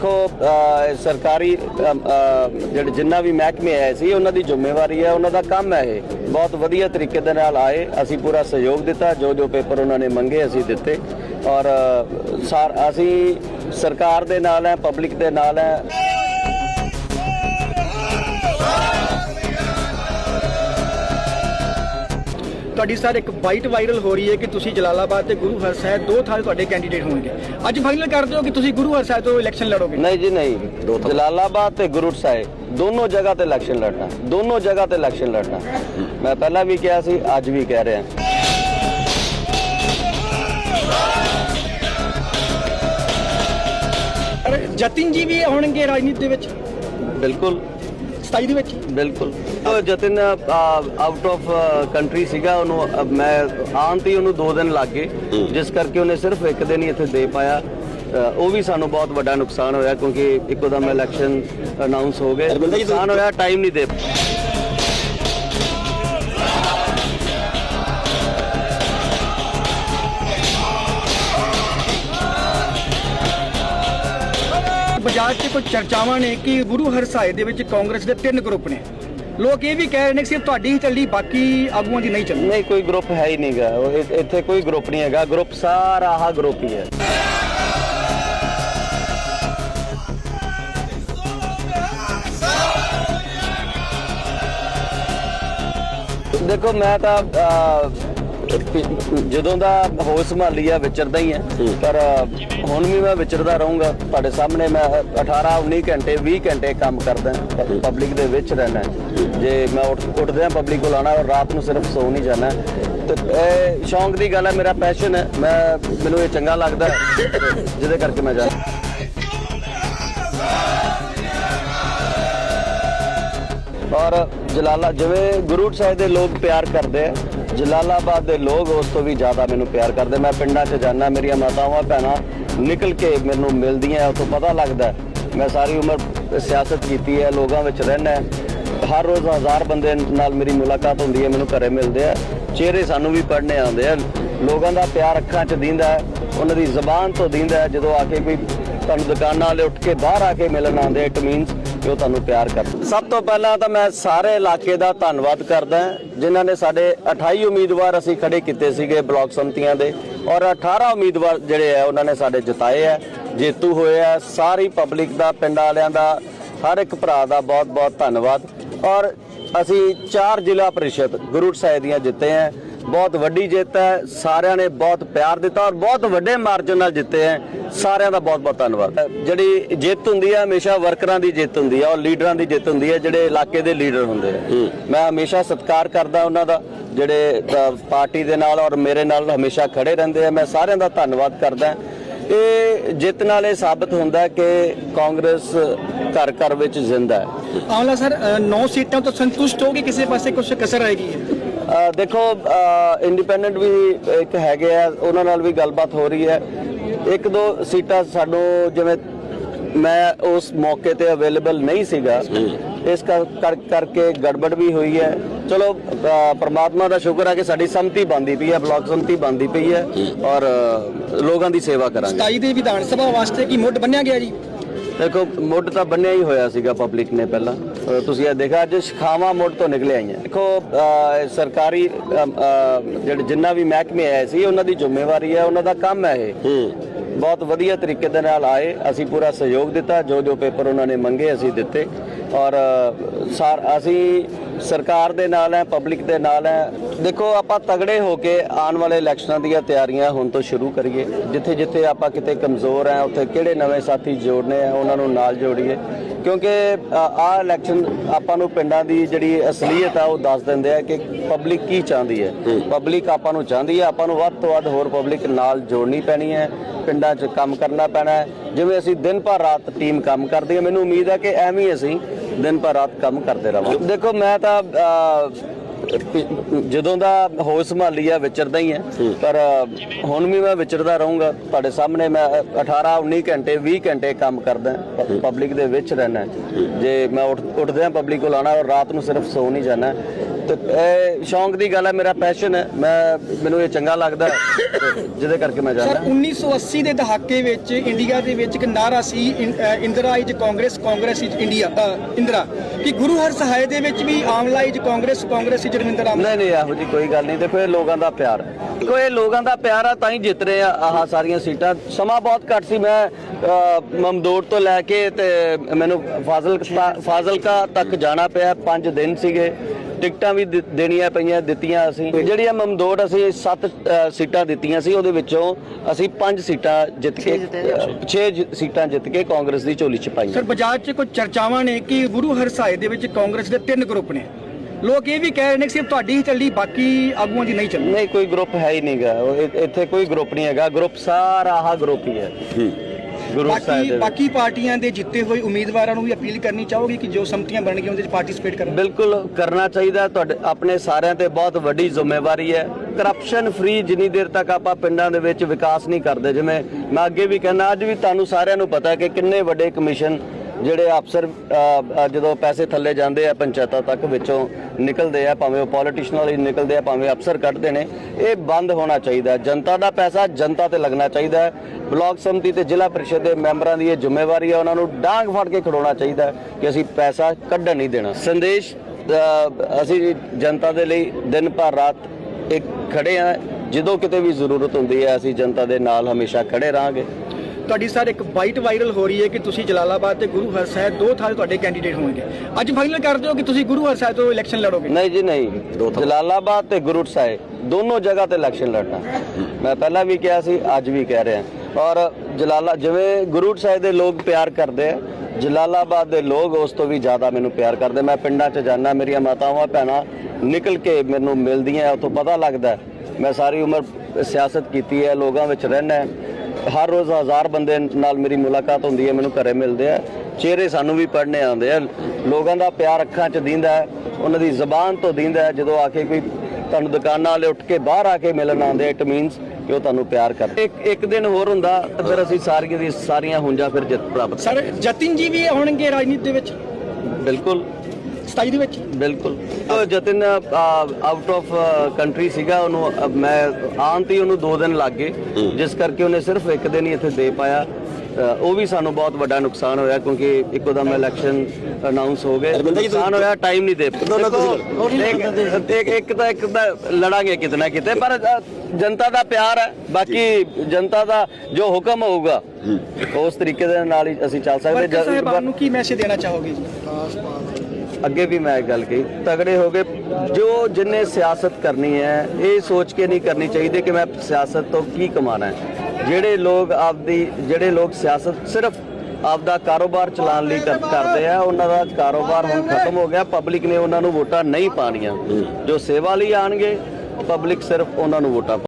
ਦੇਖੋ ਸਰਕਾਰੀ ਜਿਹੜੇ ਜਿੰਨਾ ਵੀ ਮਹਿਕਮੇ ਆਏ ਸੀ, ਉਹਨਾਂ ਦੀ ਜ਼ਿੰਮੇਵਾਰੀ ਹੈ, ਉਹਨਾਂ ਦਾ ਕੰਮ ਹੈ ਇਹ। ਬਹੁਤ ਵਧੀਆ ਤਰੀਕੇ ਦੇ ਨਾਲ ਆਏ, ਅਸੀਂ ਪੂਰਾ ਸਹਿਯੋਗ ਦਿੱਤਾ, ਜੋ ਜੋ ਪੇਪਰ ਉਹਨਾਂ ਨੇ ਮੰਗੇ, ਅਸੀਂ ਦਿੱਤੇ। ਔਰ ਅਸੀਂ ਸਰਕਾਰ ਦੇ ਨਾਲ ਹੈ, ਪਬਲਿਕ ਦੇ ਨਾਲ ਹੈ ਤੁਹਾਡੀ ਸਰ ਇੱਕ ਬਾਈਟ ਵਾਇਰਲ ਹੋ ਰਹੀ ਹੈ ਕਿ ਤੁਸੀਂ ਜਲਾਲਾਬਾਦ ਤੇ ਗੁਰੂ ਹਰਸਾਹਿਬ ਦੋ ਥਾਂ ਤੁਹਾਡੇ ਕੈਂਡੀਡੇਟ ਹੋਣਗੇ। ਅੱਜ ਫਾਈਨਲ ਕਰਦੇ ਹੋ ਕਿ ਤੁਸੀਂ ਗੁਰੂ ਹਰਸਾਹਿਬ ਤੋਂ ਇਲੈਕਸ਼ਨ ਲੜੋਗੇ? ਨਹੀਂ ਜੀ ਨਹੀਂ। ਜਲਾਲਾਬਾਦ ਤੇ ਗੁਰੂ ਸਾਹਿਬ ਦੋਨੋਂ ਜਗ੍ਹਾ ਤੇ ਇਲੈਕਸ਼ਨ ਲੜਨਾ। ਦੋਨੋਂ ਜਗ੍ਹਾ ਤੇ ਇਲੈਕਸ਼ਨ ਲੜਨਾ। ਮੈਂ ਪਹਿਲਾਂ ਵੀ ਕਿਹਾ ਸੀ ਅੱਜ ਵੀ ਕਹਿ ਰਿਹਾ। ਜਤਿਨ ਜੀ ਵੀ ਆਉਣਗੇ ਰਾਜਨੀਤੀ ਦੇ ਵਿੱਚ? ਬਿਲਕੁਲ। 27 ਦੇ ਵਿੱਚ? ਬਿਲਕੁਲ। ਉਹ ਜਤਿਨ ਆਊਟ ਆਫ ਕੰਟਰੀ ਸੀਗਾ ਉਹਨੂੰ ਅ, ਮੈਂ ਆਉਣ ਤੇ ਹੀ ਉਹਨੂੰ 2 ਦਿਨ ਲੱਗ ਗਏ। ਜਿਸ ਕਰਕੇ ਉਹਨੇ ਸਿਰਫ ਇੱਕ ਦਿਨ ਹੀ ਇੱਥੇ ਦੇ ਪਾਇਆ। ਅ, ਉਹ ਵੀ ਸਾਨੂੰ ਬਹੁਤ ਵੱਡਾ ਨੁਕਸਾਨ ਹੋਇਆ ਕਿਉਂਕਿ ਇੱਕੋ ਦਮ ਇਲੈਕਸ਼ਨ ਅਨਾਉਂਸ ਹੋ ਗਏ। ਨੁਕਸਾਨ ਹੋਇਆ ਟਾਈਮ ਨਹੀਂ ਦੇ ਬਾਜ਼ਾਰ 'ਚ ਕੋਈ ਚਰਚਾਵਾਂ ਨੇ ਕਿ ਗੁਰੂ ਹਰਸਾਹਿਬ ਦੇ ਵਿੱਚ ਕਾਂਗਰਸ ਦੇ ਤਿੰਨ ਗਰੁੱਪ ਨੇ। ਲੋਕ ਇਹ ਵੀ ਕਹਿ ਰਹੇ ਨੇ ਕਿ ਸਿਰਫ ਤੁਹਾਡੀ ਹੀ ਚੱਲੀ, ਬਾਕੀ ਆਗੂਆਂ ਦੀ ਨਹੀਂ ਚੱਲੀ। ਨਹੀਂ, ਕੋਈ ਗਰੁੱਪ ਹੈ ਹੀ ਨਹੀਂਗਾ ਇੱਥੇ ਕੋਈ ਗਰੁੱਪ ਨਹੀਂ ਹੈਗਾ। ਗਰੁੱਪ ਸਾਰਾ ਆਹ ਗਰੁੱਪ ਹੀ ਹੈ। ਦੇਖੋ, ਮੈਂ ਤਾਂ ਜਦੋਂ ਦਾ ਹੋਸ਼ ਸੰਭਾਲੀ ਆ ਵਿਚਰਦਾ ਹੀ ਹੈ। ਪਰ ਹੁਣ ਵੀ ਮੈਂ ਵਿਚਰਦਾ ਰਹੂੰਗਾ। ਤੁਹਾਡੇ ਸਾਹਮਣੇ ਮੈਂ 18 19 ਘੰਟੇ 20 ਘੰਟੇ ਕੰਮ ਕਰਦਾ ਪਬਲਿਕ ਦੇ ਵਿੱਚ ਰਹਿਣਾ ਜੇ ਮੈਂ ਉੱਠ- ਉੱਠਦਿਆਂ ਪਬਲਿਕ ਕੋਲ ਆਣਾ ਰਾਤ ਨੂੰ ਸਿਰਫ ਸੌ ਨਹੀਂ ਜਾਣਾ। ਤੇ ਇਹ ਸ਼ੌਂਕ ਦੀ ਗੱਲ ਹੈ ਮੇਰਾ ਪੈਸ਼ਨ ਹੈ ਮੈਂ ਮੈਨੂੰ ਇਹ ਚੰਗਾ ਲੱਗਦਾ ਜਿਹਦੇ ਕਰਕੇ ਮੈਂ ਜਾਣਾ। ਔਰ ਜਲਾਲਾ ਜਿਵੇਂ ਗੁਰੂ ਸਾਹਿਬ ਦੇ ਲੋਕ ਪਿਆਰ ਕਰਦੇ ਆ ਜਲਾਲਾਬਾਦ ਦੇ ਲੋਕ ਉਸ ਤੋਂ ਵੀ ਜ਼ਿਆਦਾ ਮੈਨੂੰ ਪਿਆਰ ਕਰਦੇ। ਮੈਂ ਪਿੰਡਾਂ 'ਚ ਜਾਂਦਾ, ਮੇਰੀਆਂ ਮਾਤਾਵਾਂ, ਭੈਣਾਂ ਨਿਕਲ ਕੇ ਮੈਨੂੰ ਮਿਲਦੀਆਂ, ਉੱਥੋਂ ਪਤਾ ਲੱਗਦਾ ਮੈਂ ਸਾਰੀ ਉਮਰ ਸਿਆਸਤ ਕੀਤੀ ਹੈ, ਲੋਕਾਂ ਵਿੱਚ ਰਹਿਣਾ ਹਰ ਰੋਜ਼ ਹਜ਼ਾਰ ਬੰਦੇ ਨਾਲ ਮੇਰੀ ਮੁਲਾਕਾਤ ਹੁੰਦੀ ਹੈ, ਮੈਨੂੰ ਘਰੇ ਮਿਲਦੇ ਆ। ਚਿਹਰੇ ਸਾਨੂੰ ਵੀ ਪੜ੍ਹਨੇ ਆਉਂਦੇ ਆ ਲੋਕਾਂ ਦਾ ਪਿਆਰ ਅੱਖਾਂ 'ਚ ਦਿੰਦਾ ਉਹਨਾਂ ਦੀ ਜ਼ਬਾਨ ਤੋਂ ਦਿੰਦਾ ਜਦੋਂ ਆ ਕੇ ਕੋਈ ਤੁਹਾਨੂੰ ਦੁਕਾਨਾਂ ਵਾਲੇ ਉੱਠ ਕੇ ਬਾਹਰ ਆ ਕੇ ਮਿਲਣ ਆਉਂਦੇ ਇਟ ਮੀਨਸ ਜੋ ਤੁਹਾਨੂੰ ਪਿਆਰ ਕਰਦੇ ਸਭ ਤੋਂ ਪਹਿਲਾਂ ਤਾਂ ਮੈਂ ਸਾਰੇ ਇਲਾਕੇ ਦਾ ਧੰਨਵਾਦ ਕਰਦਾ ਜਿਨ੍ਹਾਂ ਨੇ ਸਾਡੇ 28 ਉਮੀਦਵਾਰ ਅਸੀਂ ਖੜੇ ਕੀਤੇ ਸੀਗੇ ਬਲਾਕ ਸੰਮਤੀਆਂ ਦੇ ਔਰ 18 ਉਮੀਦਵਾਰ ਜਿਹੜੇ ਆ, ਉਹਨਾਂ ਨੇ ਸਾਡੇ ਜਿਤਾਏ ਆ, ਜੇਤੂ ਹੋਏ ਆ, ਸਾਰੀ ਪਬਲਿਕ ਦਾ, ਪਿੰਡ ਵਾਲਿਆਂ ਦਾ, ਹਰ ਇੱਕ ਭਰਾ ਦਾ ਬਹੁਤ-ਬਹੁਤ ਧੰਨਵਾਦ। ਔਰ ਅਸੀਂ ਚਾਰ ਜ਼ਿਲ੍ਹਾ ਪ੍ਰੀਸ਼ਦ ਗੁਰੂ ਸਾਹਿਬ ਦੀਆਂ ਜਿੱਤੇ ਆ ਬਹੁਤ ਵੱਡੀ ਜਿੱਤ ਹੈ। ਸਾਰਿਆਂ ਨੇ ਬਹੁਤ ਪਿਆਰ ਦਿੱਤਾ ਔਰ ਬਹੁਤ ਵੱਡੇ ਮਾਰਜਨ ਨਾਲ ਜਿੱਤੇ ਹੈ। ਸਾਰਿਆਂ ਦਾ ਬਹੁਤ ਬਹੁਤ ਧੰਨਵਾਦ। ਜਿਹੜੀ ਜਿੱਤ ਹੁੰਦੀ ਹੈ ਹਮੇਸ਼ਾ ਵਰਕਰਾਂ ਦੀ ਜਿੱਤ ਹੁੰਦੀ ਹੈ ਔਰ ਲੀਡਰਾਂ ਦੀ ਜਿੱਤ ਹੁੰਦੀ ਹੈ ਜਿਹੜੇ ਇਲਾਕੇ ਦੇ ਲੀਡਰ ਹੁੰਦੇ ਆ ਮੈਂ ਹਮੇਸ਼ਾ ਸਤਿਕਾਰ ਕਰਦਾ ਉਹਨਾਂ ਦਾ ਜਿਹੜੇ ਅ, ਪਾਰਟੀ ਦੇ ਨਾਲ ਔਰ ਮੇਰੇ ਨਾਲ ਹਮੇਸ਼ਾ ਖੜੇ ਰਹਿੰਦੇ ਆ। ਮੈਂ ਸਾਰਿਆਂ ਦਾ ਧੰਨਵਾਦ ਕਰਦਾ। ਇਹ ਜਿੱਤ ਨਾਲ ਇਹ ਸਾਬਤ ਹੁੰਦਾ ਕਿ ਕਾਂਗਰਸ ਘਰ ਘਰ ਵਿੱਚ ਜ਼ਿੰਦਾ ਹੈ। ਆਮਲਾ ਸਰ 9 ਸੀਟਾਂ ਤੋਂ ਸੰਤੁਸ਼ਟ ਹੋ ਕਿ ਕਿਸੇ ਪਾਸੇ ਕੁਝ ਕਸਰ ਆਏਗੀ? ਦੇਖੋ ਇੰਡੀਪੈਂਡੈਂਟ ਵੀ ਇੱਕ ਹੈਗੇ ਆ ਉਹਨਾਂ ਨਾਲ ਵੀ ਗੱਲਬਾਤ ਹੋ ਰਹੀ ਹੈ। ਇੱਕ ਦੋ ਸੀਟਾਂ ਸਾਨੂੰ ਜਿਵੇਂ ਮੈਂ ਉਸ ਮੌਕੇ ਤੇ ਅਵੇਲੇਬਲ ਨਹੀਂ ਸੀਗਾ। ਇਸ ਕਰ- ਕਰ- ਕਰਕੇ ਗੜਬੜ ਵੀ ਹੋਈ ਹੈ। ਚਲੋ ਪ੍ਰਮਾਤਮਾ ਦਾ ਸ਼ੁਕਰ ਹੈ ਕਿ ਸਾਡੀ ਸੰਮਤੀ ਬੰਦੀ ਪਈ ਹੈ ਬਲਾਕ ਸੰਮਤੀ ਬੰਦੀ ਪਈ ਹੈ ਔਰ ਲੋਕਾਂ ਦੀ ਸੇਵਾ ਕਰਾਂਗੇ। 27 ਦੇ ਵਿਧਾਨ ਸਭਾ ਵਾਸਤੇ ਕੀ ਮੁੱਢ ਬੰਨਿਆ ਗਿਆ ਜੀ? ਦੇਖੋ ਮੁੱਢ ਤਾਂ ਬੰਨਿਆ ਹੀ ਹੋਇਆ ਸੀਗਾ ਪਬਲਿਕ ਨੇ ਪਹਿਲਾਂ। ਤੁਸੀਂ ਇਹ ਦੇਖਿਆ ਅੱਜ ਸ਼ਿਖਾਵਾਂ ਮੁੱਢ ਤੋਂ ਨਿਕਲ ਆਈਆਂ। ਦੇਖੋ ਸਰਕਾਰੀ ਜਿਹੜੇ ਜਿੰਨਾ ਵੀ ਮਹਿਕਮੇ ਆਏ ਸੀ ਉਹਨਾਂ ਦੀ ਜ਼ਿੰਮੇਵਾਰੀ ਹੈ ਉਹਨਾਂ ਦਾ ਕੰਮ ਹੈ ਇਹ। ਬਹੁਤ ਵਧੀਆ ਤਰੀਕੇ ਦੇ ਨਾਲ ਆਏ ਅਸੀਂ ਪੂਰਾ ਸਹਿਯੋਗ ਦਿੱਤਾ ਜੋ ਜੋ ਪੇਪਰ ਉਹਨਾਂ ਨੇ ਮੰਗੇ ਅਸੀਂ ਦਿੱਤੇ। ਔਰ ਸਾਰ ਅਸੀਂ ਸਰਕਾਰ ਦੇ ਨਾਲ ਹੈ ਪਬਲਿਕ ਦੇ ਨਾਲ ਹੈ। ਦੇਖੋ ਆਪਾਂ ਤਗੜੇ ਹੋ ਕੇ ਆਉਣ ਵਾਲੇ ਇਲੈਕਸ਼ਨਾਂ ਦੀਆਂ ਤਿਆਰੀਆਂ ਹੁਣ ਤੋਂ ਸ਼ੁਰੂ ਕਰੀਏ। ਜਿੱਥੇ ਜਿੱਥੇ ਆਪਾਂ ਕਿਤੇ ਕਮਜ਼ੋਰ ਹੈ ਉੱਥੇ ਕਿਹੜੇ ਨਵੇਂ ਸਾਥੀ ਜੋੜਨੇ ਆ ਉਹਨਾਂ ਨੂੰ ਨਾਲ ਜੋੜੀਏ। ਕਿਉਂਕਿ ਆਹ ਇਲੈਕਸ਼ਨ ਆਪਾਂ ਨੂੰ ਪਿੰਡਾਂ ਦੀ ਜਿਹੜੀ ਅਸਲੀਅਤ ਆ ਉਹ ਦੱਸ ਦਿੰਦੇ ਆ ਕਿ ਪਬਲਿਕ ਕੀ ਚਾਹੁੰਦੀ ਹੈ। ਪਬਲਿਕ ਆਪਾਂ ਨੂੰ ਚਾਹੁੰਦੀ ਹੈ ਆਪਾਂ ਨੂੰ ਵੱਧ ਤੋਂ ਵੱਧ ਹੋਰ ਪਬਲਿਕ ਨਾਲ ਜੋੜਨੀ ਪੈਣੀ ਹੈ। ਪਿੰਡਾਂ 'ਚ ਕੰਮ ਕਰਨਾ ਪੈਣਾ ਹੈ। ਜਿਵੇਂ ਅਸੀਂ ਦਿਨ ਭਰ ਰਾਤ ਟੀਮ ਕੰਮ ਕਰਦੀ ਹੈ ਮੈਨੂੰ ਉਮੀਦ ਹੈ ਕਿ ਐਵੇਂ ਹੀ ਅਸੀਂ ਦਿਨ ਭਰ ਰਾਤ ਕੰਮ ਕਰਦੇ ਰਵਾਂਗੇ ਦੇਖੋ ਮੈਂ ਤਾਂ ਜਦੋਂ ਦਾ ਹੋਸ਼ ਸੰਭਾਲੀ ਆ ਵਿਚਰਦਾ ਹੀ ਹੈ। ਪਰ ਹੁਣ ਵੀ ਮੈਂ ਵਿਚਰਦਾ ਰਹੂੰਗਾ। ਤੁਹਾਡੇ ਸਾਹਮਣੇ ਮੈਂ 18 19 ਘੰਟੇ 20 ਘੰਟੇ ਕੰਮ ਕਰਦਾ ਪਬਲਿਕ ਦੇ ਵਿੱਚ ਰਹਿਣਾ ਜੇ ਮੈਂ ਉੱਠ- ਉੱਠਦਿਆਂ ਪਬਲਿਕ ਕੋਲ ਆਣਾ ਔਰ ਰਾਤ ਨੂੰ ਸਿਰਫ ਸੌ ਨਹੀਂ ਜਾਣਾ। ਤੇ ਇਹ ਸ਼ੌਂਕ ਦੀ ਗੱਲ ਹੈ ਮੇਰਾ ਪੈਸ਼ਨ ਹੈ। ਮੈਂ ਮੈਨੂੰ ਇਹ ਚੰਗਾ ਲੱਗਦਾ ਹੈ, ਤੇ ਜਿਹਦੇ ਕਰਕੇ ਮੈਂ ਸਰ ਜਾਂਦਾ 1980 ਦੇ ਦਹਾਕੇ ਵਿੱਚ ਇੰਡੀਆ ਦੇ ਵਿੱਚ ਇੱਕ ਨਾਰਾ ਸੀ ਇੰ- Indira is Congress Congress is India Indira. ਕਿ ਗੁਰੂ ਹਰ ਸਹਾਇ ਦੇ ਵਿੱਚ ਵੀ ਆਮਲਾ ਇਜ ਕਾਂਗਰਸ ਕਾਂਗਰਸ ਇਜ ਰਵਿੰਦਰ ਆਮਲਾ ਨਹੀਂ ਨਹੀਂ ਇਹੋ ਜੀ ਕੋਈ ਗੱਲ ਨਹੀਂ। ਦੇਖੋ ਇਹ ਲੋਕਾਂ ਦਾ ਪਿਆਰ ਹੈ। ਇਹ ਲੋਕਾਂ ਦਾ ਪਿਆਰ ਆ ਤਾਂ ਹੀ ਜਿੱਤ ਰਹੇ ਆ ਆਹ ਸਾਰੀਆਂ ਸੀਟਾਂ। ਸਮਾਂ ਬਹੁਤ ਘੱਟ ਸੀ। ਮੈਂ ਮਮਦੋੜ ਤੋਂ ਲੈ ਕੇ ਤੇ ਮੈਨੂੰ ਫਾਜ਼ਿਲਕਾ ਫਾਜ਼ਿਲਕਾ ਤੱਕ ਜਾਣਾ ਪਿਆ। 5 ਦਿਨ ਸੀਗੇ। ਟਿਕਟਾਂ ਵੀ ਦਿ- ਦੇਣੀਆਂ ਪਈਆਂ ਦਿੱਤੀਆਂ ਅਸੀਂ। ਜਿਹੜੀਆਂ ਮਮਦੋੜ ਅਸੀਂ 7 ਸੀਟਾਂ ਦਿੱਤੀਆਂ ਸੀ ਉਹਦੇ ਵਿੱਚੋਂ ਅਸੀਂ 5 ਸੀਟਾਂ ਜਿੱਤ ਕੇ 6 ਸੀਟਾਂ ਜਿੱਤ ਕੇ ਕਾਂਗਰਸ ਦੀ ਝੋਲੀ ਚ ਪਾਈਆਂ। ਸਰ ਬਾਜ਼ਾਰ 'ਚ ਕੁਝ ਚਰਚਾਵਾਂ ਨੇ ਕਿ ਗੁਰੂ ਹਰ ਸਹਾਇ ਦੇ ਵਿੱਚ ਕਾਂਗਰਸ ਦੇ ਤਿੰਨ ਗਰੁੱਪ ਨੇ। ਲੋਕ ਇਹ ਵੀ ਕਹਿ ਰਹੇ ਨੇ ਕਿ ਸਿਰਫ ਤੁਹਾਡੀ ਹੀ ਚੱਲੀ ਬਾਕੀ ਆਗੂਆਂ ਦੀ ਨਹੀਂ ਚੱਲੀ ਨਹੀਂ ਕੋਈ ਗਰੁੱਪ ਹੈ ਹੀ ਨਹੀਂਗਾ ਇੱਥੇ ਕੋਈ ਗਰੁੱਪ ਨਹੀਂ ਹੈਗਾ। ਗਰੁੱਪ ਸਾਰਾ ਆਹ ਗਰੁੱਪ ਹੀ। ਹੈ। ਗੁਰੂ ਸਾਹਿਬ ਬਾਕੀ ਬਾਕੀ ਪਾਰਟੀਆਂ ਦੇ ਜਿੱਤੇ ਹੋਏ ਉਮੀਦਵਾਰਾਂ ਨੂੰ ਵੀ ਅਪੀਲ ਕਰਨੀ ਚਾਹੋਗੇ ਕਿ ਜੋ ਸੰਮਤੀਆਂ ਬਣਨਗੀਆਂ ਉਹਦੇ ਵਿੱਚ ਪਾਰਟਿਸਿਪੇਟ ਕਰਨ? ਬਿਲਕੁਲ ਕਰਨਾ ਚਾਹੀਦਾ। ਤੁਹਾਡੇ ਆਪਣੇ ਸਾਰਿਆਂ ਤੇ ਬਹੁਤ ਵੱਡੀ ਜ਼ਿੰਮੇਵਾਰੀ ਹੈ। ਕਰਪਸ਼ਨ ਫ੍ਰੀ ਜਿੰਨੀ ਦੇਰ ਤੱਕ ਆਪਾਂ ਪਿੰਡਾਂ ਦੇ ਵਿੱਚ ਵਿਕਾਸ ਨਹੀਂ ਕਰਦੇ। ਜਿਵੇਂ ਮੈਂ ਅੱਗੇ ਵੀ ਕਹਿੰਦਾ ਅੱਜ ਵੀ ਤੁਹਾਨੂੰ ਸਾਰਿਆਂ ਨੂੰ ਪਤਾ ਹੈ ਕਿ ਕਿੰਨੇ ਵੱਡੇ ਕਮਿਸ਼ਨ ਜਿਹੜੇ ਅਫਸਰ ਜਦੋਂ ਪੈਸੇ ਥੱਲੇ ਜਾਂਦੇ ਆ ਪੰਚਾਇਤਾਂ ਤੱਕ ਵਿੱਚੋਂ ਨਿਕਲਦੇ ਆ, ਭਾਵੇਂ ਉਹ ਪੋਲੀਟੀਸ਼ਨਲ ਹੀ ਨਿਕਲਦੇ ਆ, ਭਾਵੇਂ ਅਫਸਰ ਕੱਢਦੇ ਨੇ, ਇਹ ਬੰਦ ਹੋਣਾ ਚਾਹੀਦਾ। ਜਨਤਾ ਦਾ ਪੈਸਾ ਜਨਤਾ ਤੇ ਲੱਗਣਾ ਚਾਹੀਦਾ। ਹੈ ਬਲਾਕ ਸੰਮਤੀ ਤੇ ਜ਼ਿਲ੍ਹਾ ਪਰਿਸ਼ਦ ਦੇ ਮੈਂਬਰਾਂ ਦੀ ਇਹ ਜ਼ਿੰਮੇਵਾਰੀ ਹੈ ਉਹਨਾਂ ਨੂੰ ਡਾਂਗ ਫੜ ਕੇ ਖੜਾਉਣਾ ਚਾਹੀਦਾ ਕਿ ਅਸੀਂ ਪੈਸਾ ਕੱਢਣ ਨਹੀਂ ਦੇਣਾ। ਸੰਦੇਸ਼ ਅਸੀਂ ਜਨਤਾ ਦੇ ਲਈ ਦਿਨ ਭਰ ਰਾਤ ਇੱਕ ਖੜੇ ਆ। ਜਦੋਂ ਕਿਤੇ ਵੀ ਜ਼ਰੂਰਤ ਹੁੰਦੀ ਹੈ, ਅਸੀਂ ਜਨਤਾ ਦੇ ਨਾਲ ਹਮੇਸ਼ਾ ਖੜੇ ਰਹਾਂਗੇ। ਤੁਹਾਡੀ ਸਰ ਇੱਕ ਬਾਈਟ ਵਾਇਰਲ ਹੋ ਰਹੀ ਹੈ ਕਿ ਤੁਸੀਂ ਜਲਾਲਾਬਾਦ ਤੇ ਗੁਰੂ ਹਰ ਸਾਹਿਬ ਦੋ ਥਾਂ ਤੇ ਤੁਹਾਡੇ ਕੈਂਡੀਡੇਟ ਹੋਣਗੇ। ਅੱਜ ਫਾਈਨਲ ਕਰਦੇ ਹੋ ਕਿ ਤੁਸੀਂ ਗੁਰੂ ਹਰ ਸਾਹਿਬ ਤੋਂ ਇਲੈਕਸ਼ਨ ਲੜੋਗੇ। ਨਹੀਂ ਜੀ ਨਹੀਂ। ਜਲਾਲਾਬਾਦ ਤੇ ਗੁਰੂ ਸਾਹਿਬ ਦੋਨੋਂ ਜਗ੍ਹਾ ਤੇ ਇਲੈਕਸ਼ਨ ਲੜਨਾ। ਮੈਂ ਪਹਿਲਾਂ ਵੀ ਕਿਹਾ ਸੀ ਅੱਜ ਵੀ ਕਹਿ ਰਿਹਾ। ਔਰ ਜਲਾਲਾ ਜਿਵੇਂ ਗੁਰੂ ਸਾਹਿਬ ਦੇ ਲੋਕ ਪਿਆਰ ਕਰਦੇ ਆ ਜਲਾਲਾਬਾਦ ਦੇ ਲੋਕ ਉਸ ਤੋਂ ਵੀ ਜ਼ਿਆਦਾ ਮੈਨੂੰ ਪਿਆਰ ਕਰਦੇ। ਮੈਂ ਪਿੰਡਾਂ 'ਚ ਜਾਂਦਾ ਮੇਰੀਆਂ ਮਾਤਾਵਾਂ ਭੈਣਾਂ ਨਿਕਲ ਕੇ ਮੈਨੂੰ ਮਿਲਦੀਆਂ ਉੱਥੋਂ ਪਤਾ ਲੱਗਦਾ। ਮੈਂ ਸਾਰੀ ਉਮਰ ਸਿਆਸਤ ਕੀਤੀ ਹੈ ਲੋਕਾਂ ਵਿੱਚ ਰਹਿਣਾ ਹੈ ਹਰ ਰੋਜ਼ ਹਜ਼ਾਰ ਬੰਦੇ ਨਾਲ ਮੇਰੀ ਮੁਲਾਕਾਤ ਹੁੰਦੀ ਹੈ ਮੈਨੂੰ ਘਰੇ ਮਿਲਦੇ ਆ। ਚਿਹਰੇ ਸਾਨੂੰ ਵੀ ਪੜ੍ਹਨੇ ਆਉਂਦੇ ਆ। ਲੋਕਾਂ ਦਾ ਪਿਆਰ ਅੱਖਾਂ 'ਚ ਦਿੰਦਾ ਹੈ ਉਹਨਾਂ ਦੀ ਜ਼ਬਾਨ ਤੋਂ ਦਿੰਦਾ ਹੈ ਜਦੋਂ ਆ ਕੇ ਕੋਈ ਤੁਹਾਨੂੰ ਦੁਕਾਨਾਂ ਵਾਲੇ ਉੱਠ ਕੇ ਬਾਹਰ ਆ ਕੇ ਮਿਲਣ ਆਉਂਦੇ ਇਟ ਮੀਨਸ ਕਿ ਉਹ ਤੁਹਾਨੂੰ ਪਿਆਰ ਕਰਦੇ ਇੱਕ ਇੱਕ ਦਿਨ ਹੋਰ ਹੁੰਦਾ ਤਾਂ ਫਿਰ ਅਸੀਂ ਸਾਰੀਆਂ ਦੀ ਸਾਰੀਆਂ ਹੁੰਜਾਂ ਫਿਰ ਜਿੱਤ ਪ੍ਰਾਪਤ ਸਰ ਜਤਿਨ ਜੀ ਵੀ ਆਉਣਗੇ ਰਾਜਨੀਤੀ ਦੇ ਵਿੱਚ? ਬਿਲਕੁਲ। 27 ਦੇ ਵਿੱਚ? ਬਿਲਕੁਲ। ਉਹ ਜਤਿਨ ਆਊਟ ਆਫ ਕੰਟਰੀ ਸੀਗਾ ਉਹਨੂੰ ਮੈਂ ਆਉਣ ਤੇ ਹੀ ਉਹਨੂੰ 2 ਦਿਨ ਲੱਗ ਗਏ। ਜਿਸ ਕਰਕੇ ਉਹਨੇ ਸਿਰਫ ਇੱਕ ਦਿਨ ਹੀ ਇੱਥੇ ਦੇ ਪਾਇਆ। ਉਹ ਵੀ ਸਾਨੂੰ ਬਹੁਤ ਵੱਡਾ ਨੁਕਸਾਨ ਹੋਇਆ ਕਿਉਂਕਿ ਇੱਕੋ ਦਮ ਇਲੈਕਸ਼ਨ ਅਨਾਉਂਸ ਹੋ ਗਏ। ਨੁਕਸਾਨ ਹੋਇਆ ਟਾਈਮ ਨਹੀਂ ਦੇ ਦੇਖੋ, ਇੱਕ ਇੱਕ- ਇੱਕ ਤਾਂ ਇੱਕ ਤਾਂ ਲੜਾਂਗੇ ਕਿਤਨਾ ਕਿਤੇ ਪਰ ਅ, ਜਨਤਾ ਦਾ ਪਿਆਰ ਹੈ। ਬਾਕੀ ਜਨਤਾ ਦਾ ਜੋ ਹੁਕਮ ਹੋਊਗਾ ਉਸ ਤਰੀਕੇ ਦੇ ਨਾਲ ਹੀ ਅਸੀਂ ਚੱਲ ਸਕਦੇ ਵਰਕਰ ਸਾਹਿਬਾਨ ਨੂੰ ਕੀ ਮੈਸੇਜ ਦੇਣਾ ਚਾਹੋਗੇ ਜੀ? ਅੱਗੇ ਵੀ ਮੈਂ ਇਹ ਗੱਲ ਕਹੀ, ਤਗੜੇ ਹੋ ਕੇ ਜੋ ਜਿੰਨੇ ਸਿਆਸਤ ਕਰਨੀ ਹੈ, ਇਹ ਸੋਚ ਕੇ ਨਹੀਂ ਕਰਨੀ ਚਾਹੀਦੀ ਕਿ ਮੈਂ ਸਿਆਸਤ ਤੋਂ ਕੀ ਕਮਾਣਾ ਹੈ। ਜਿਹੜੇ ਲੋਕ ਆਪਦੀ, ਜਿਹੜੇ ਲੋਕ ਸਿਆਸਤ ਸਿਰਫ ਆਪਦਾ ਕਾਰੋਬਾਰ ਚਲਾਉਣ ਲਈ ਕਰ- ਕਰਦੇ ਆ, ਉਹਨਾਂ ਦਾ ਕਾਰੋਬਾਰ ਹੁਣ ਖਤਮ ਹੋ ਗਿਆ, ਪਬਲਿਕ ਨੇ ਉਹਨਾਂ ਨੂੰ ਵੋਟਾਂ ਨਹੀਂ ਪਾਣੀਆਂ ਜੋ ਸੇਵਾ ਲਈ ਆਣਗੇ ਪਬਲਿਕ ਸਿਰਫ ਉਹਨਾਂ ਨੂੰ ਵੋਟਾਂ